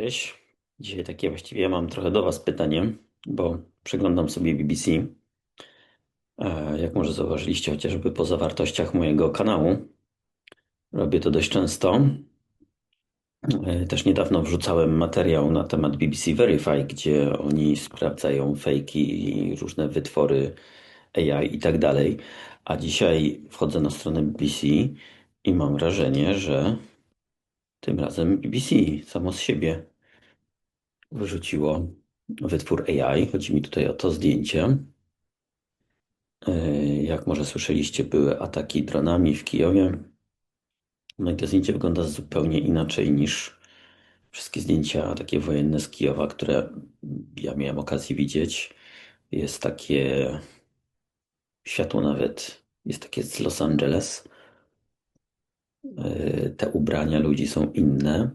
Cześć. Dzisiaj takie właściwie ja mam trochę do Was pytanie, bo przeglądam sobie BBC. E, Jak może zauważyliście, chociażby po zawartościach mojego kanału, robię to dość często. E, Też niedawno wrzucałem materiał na temat BBC Verify, gdzie oni sprawdzają fejki i różne wytwory AI i tak dalej. A dzisiaj wchodzę na stronę BBC i mam wrażenie, że tym razem BBC samo z siebie wyrzuciło wytwór AI. Chodzi mi tutaj o to zdjęcie. E, Jak może słyszeliście, były ataki dronami w Kijowie. No i to zdjęcie wygląda zupełnie inaczej niż wszystkie zdjęcia takie wojenne z Kijowa, które ja miałem okazję widzieć. Jest takie światło nawet, jest takie z Los Angeles. E, Te ubrania ludzi są inne.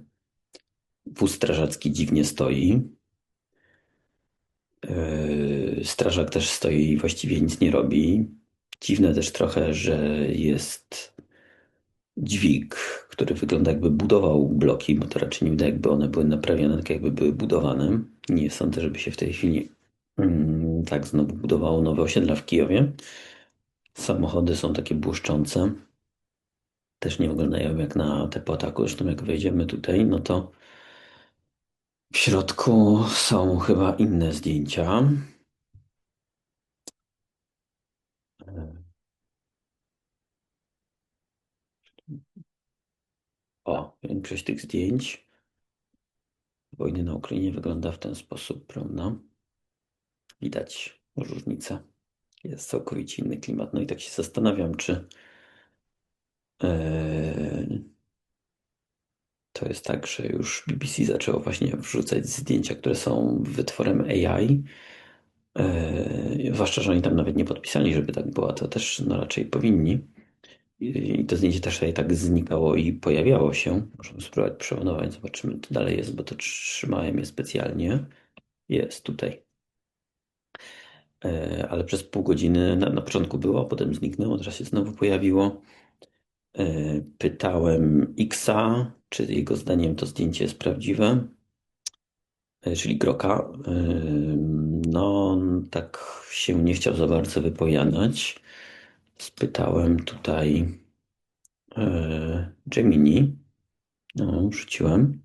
Wóz strażacki dziwnie stoi. Yy, Strażak też stoi i właściwie nic nie robi. Dziwne też trochę, że jest dźwig, który wygląda jakby budował bloki, bo to raczej nie wydaje jakby one były naprawione, tak jakby były budowane. Nie sądzę, żeby się w tej chwili mm, tak znowu budowało nowe osiedla w Kijowie. Samochody są takie błyszczące. Też nie wyglądają jak na te po ataku. Zresztą jak wejdziemy tutaj, no to w środku są chyba inne zdjęcia. O, większość tych zdjęć wojny na Ukrainie wygląda w ten sposób, prawda? Widać różnicę. Jest całkowicie inny klimat. No i tak się zastanawiam, czy e, to jest tak, że już BBC zaczęło właśnie wrzucać zdjęcia, które są wytworem AI. E, zwłaszcza, że oni tam nawet nie podpisali, żeby tak było, to też no, raczej powinni. I to zdjęcie też tutaj tak znikało i pojawiało się. Możemy spróbować przeładować, zobaczymy, co dalej jest, bo to trzymałem je specjalnie. Jest tutaj. E, Ale przez pół godziny na, na początku było, potem zniknęło, teraz się znowu pojawiło. E, Pytałem Xa, czy jego zdaniem to zdjęcie jest prawdziwe, E, czyli Groka. E, No, tak się nie chciał za bardzo wypowiadać. Spytałem tutaj e, Gemini. No, wrzuciłem.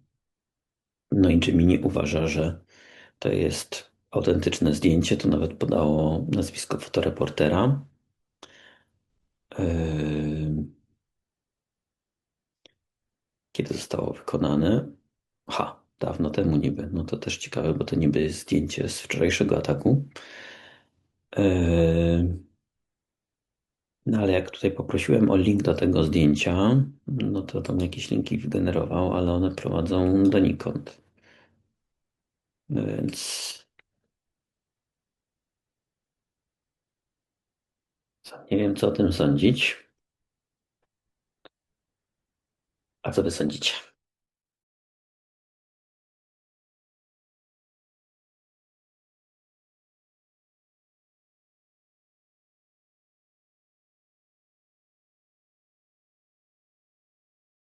No i Gemini uważa, że to jest autentyczne zdjęcie. To nawet podało nazwisko fotoreportera. Yy, Kiedy zostało wykonane? Ha, dawno temu niby. No to też ciekawe, bo to niby jest zdjęcie z wczorajszego ataku. Yy, No ale jak tutaj poprosiłem o link do tego zdjęcia, no to tam jakieś linki wygenerował, ale one prowadzą donikąd. Więc sam nie wiem, co o tym sądzić. A co wy sądzicie?